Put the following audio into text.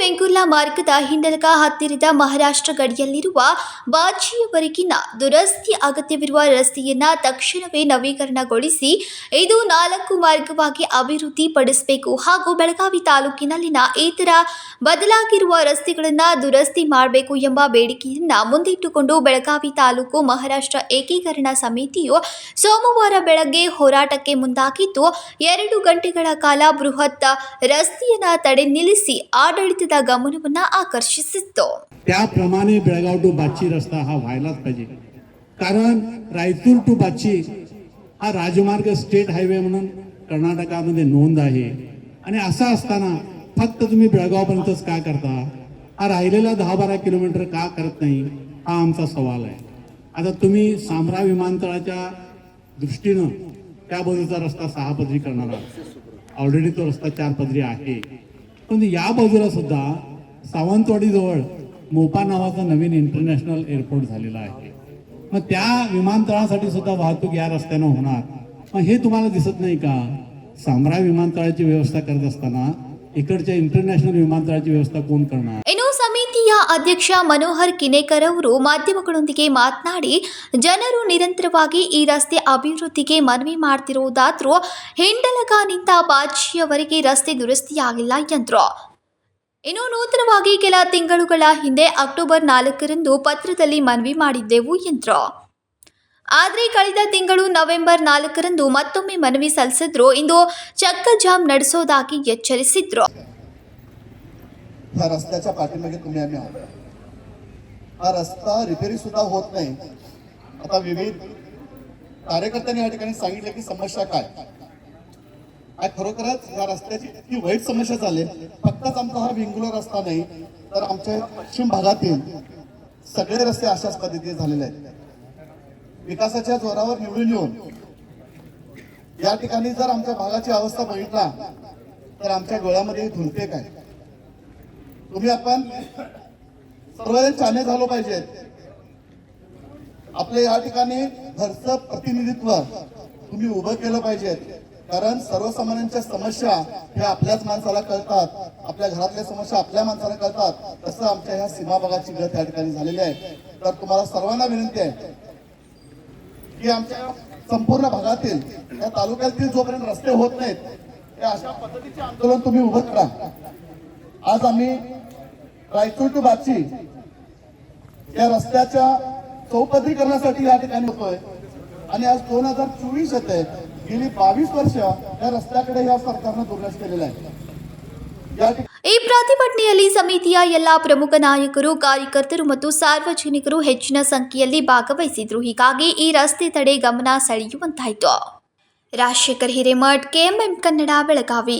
ವೆಂಕುರ್ಲಾ ಮಾರ್ಗದ ಹಿಂಡಲಕ ಹತ್ತಿರದ ಮಹಾರಾಷ್ಟ್ರ ಗಡಿಯಲ್ಲಿರುವ ಬಾಜಿಯವರೆಗಿನ ದುರಸ್ತಿ ಅಗತ್ಯವಿರುವ ರಸ್ತೆಯನ್ನ ತಕ್ಷಣವೇ ನವೀಕರಣಗೊಳಿಸಿ ಇದು ನಾಲ್ಕು ಮಾರ್ಗವಾಗಿ ಅಭಿವೃದ್ಧಿ ಪಡಿಸಬೇಕು ಹಾಗೂ ಬೆಳಗಾವಿ ತಾಲೂಕಿನಲ್ಲಿನ ಇತರ ಬದಲಾಗಿರುವ ರಸ್ತೆಗಳನ್ನು ದುರಸ್ತಿ ಮಾಡಬೇಕು ಎಂಬ ಬೇಡಿಕೆಯನ್ನು ಮುಂದಿಟ್ಟುಕೊಂಡು ಬೆಳಗಾವಿ ತಾಲೂಕು ಮಹಾರಾಷ್ಟ್ರ ಏಕೀಕರಣ ಸಮಿತಿಯು ಸೋಮವಾರ ಬೆಳಗ್ಗೆ ಹೋರಾಟಕ್ಕೆ ಮುಂದಾಗಿದ್ದು, ಎರಡು ಗಂಟೆಗಳ ಕಾಲ ಬೃಹತ್ ರಸ್ತೆಯನ್ನು ತಡೆ ನಿಲ್ಲಿಸಿ ಆಡಳಿತದ ಗಮನವನ್ನ ಆಕರ್ಷಿಸಿತ್ತು त्याप्रमाणे बेळगाव टू बाची रस्ता हा व्हायलाच पाहिजे कारण रायचूर टू बाची हा राजमार्ग स्टेट हायवे म्हणून कर्नाटकामध्ये नोंद आहे आणि असं असताना फक्त तुम्ही बेळगावपर्यंतच का करता हा राहिलेला दहा बारा किलोमीटर का करत नाही हा आमचा सवाल आहे आता तुम्ही सामरा विमानतळाच्या दृष्टीनं त्या बाजूचा रस्ता सहा पदरी करणार आहात ऑलरेडी तो रस्ता चार पदरी आहे पण या बाजूला सुद्धा सावंतवाडीजवळ मोपा नावाचा नवीन इंटरनॅशनल एअरपोर्ट झालेला आहे. मग त्या विमानतळासाठी सुद्धा वाहतूक या रस्त्यानं होणार. मग हे तुम्हाला दिसत नाही का? सामरा विमानतळाची व्यवस्था करत असताना इकडच्या इंटरनॅशनल विमानतळाची व्यवस्था कोण करणार? ಸಮಿತಿಯ ಅಧ್ಯಕ್ಷ ಮನೋಹರ್ ಕಿನೇಕರ್ ಅವರು ಮಾಧ್ಯಮಗಳೊಂದಿಗೆ ಮಾತನಾಡಿ, ಜನರು ನಿರಂತರವಾಗಿ ಈ ರಸ್ತೆ ಅಭಿವೃದ್ಧಿಗೆ ಮನವಿ ಮಾಡ್ತಿರುವುದಾದ್ರೂ ಹಿಂಡಲಗಾನಿಂದ ಬಾಚಿಯವರೆಗೆ ರಸ್ತೆ ದುರಸ್ತಿಯಾಗಿಲ್ಲ ಎಂದರು. ಇನ್ನು ನೂತನವಾಗಿ ಕೆಲ ತಿಂಗಳುಗಳ ಹಿಂದೆ ಅಕ್ಟೋಬರ್ ನಾಲ್ಕರಂದು ಪತ್ರದಲ್ಲಿ ಮನವಿ ಮಾಡಿದ್ದೆವು ಎಂದರು. ಆದರೆ ಕಳೆದ ತಿಂಗಳು ನವೆಂಬರ್ ನಾಲ್ಕರಂದು ಮತ್ತೊಮ್ಮೆ ಮನವಿ ಸಲ್ಲಿಸಿದ್ರು. ಇಂದು ಚಕ್ಕ ಜಾಮ್ ನಡೆಸೋದಾಗಿ ಎಚ್ಚರಿಸಿದ್ರು. ह्या रस्त्याच्या पाठीमागे तुम्ही आम्ही आहोत हा रस्ता रिपेअरी सुद्धा होत नाही. आता विविध कार्यकर्त्यांनी या ठिकाणी सांगितलं की समस्या काय? खरोखरच या रस्त्याची इतकी वाईट समस्या झाली. फक्तच आमचा हा विंगुला रस्ता नाही तर आमच्या पश्चिम भागातील सगळे रस्ते अशाच पद्धतीने झालेले आहेत. विकासाच्या जोरावर निवडून येऊन या ठिकाणी जर आमच्या भागाची अवस्था बघितला तर आमच्या डोळ्यामध्ये धुलते काय? तुम्ही आपण. सर्वजण चाने झालो पाहिजेत आपले या ठिकाणी घरचं प्रतिनिधित्व तुम्ही उभं केलं पाहिजे. कारण सर्वसामान्यांच्या समस्या ह्या आपल्याच माणसाला कळतात. आपल्या घरातल्या समस्या आपल्या माणसाला कळतात. तसं आमच्या ह्या सीमा भागाची गत या ठिकाणी झालेली आहे. तर तुम्हाला सर्वांना विनंती आहे की आमच्या संपूर्ण भागातील या तालुक्यातील जोपर्यंत रस्ते होत नाहीत त्या अशा पद्धतीचे आंदोलन तुम्ही उभं करा. आज आम्ही रायचूर टू बाची या रस्त्याच्या चौपदरीकरणासाठी या ठिकाणी होतोय आणि आज दोन हजार चोवीस येते गेली बावीस वर्ष या रस्त्याकडे या सरकारनं दुर्लक्ष केलेलं आहे या ठिकाणी ಈ ಪ್ರತಿಭಟನೆಯಲ್ಲಿ ಸಮಿತಿಯ ಎಲ್ಲಾ ಪ್ರಮುಖ ನಾಯಕರು ಕಾರ್ಯಕರ್ತರು ಮತ್ತು ಸಾರ್ವಜನಿಕರು ಹೆಚ್ಚಿನ ಸಂಖ್ಯೆಯಲ್ಲಿ ಭಾಗವಹಿಸಿದ್ರು ಹೀಗಾಗಿ ಈ ರಸ್ತೆ ತಡೆ ಗಮನ ಸೆಳೆಯುವಂತಾಯಿತು ರಾಜಶೇಖರ್ ಹಿರೇಮಠ್ ಕೆಎಂಎಂ ಕನ್ನಡ ಬೆಳಗಾವಿ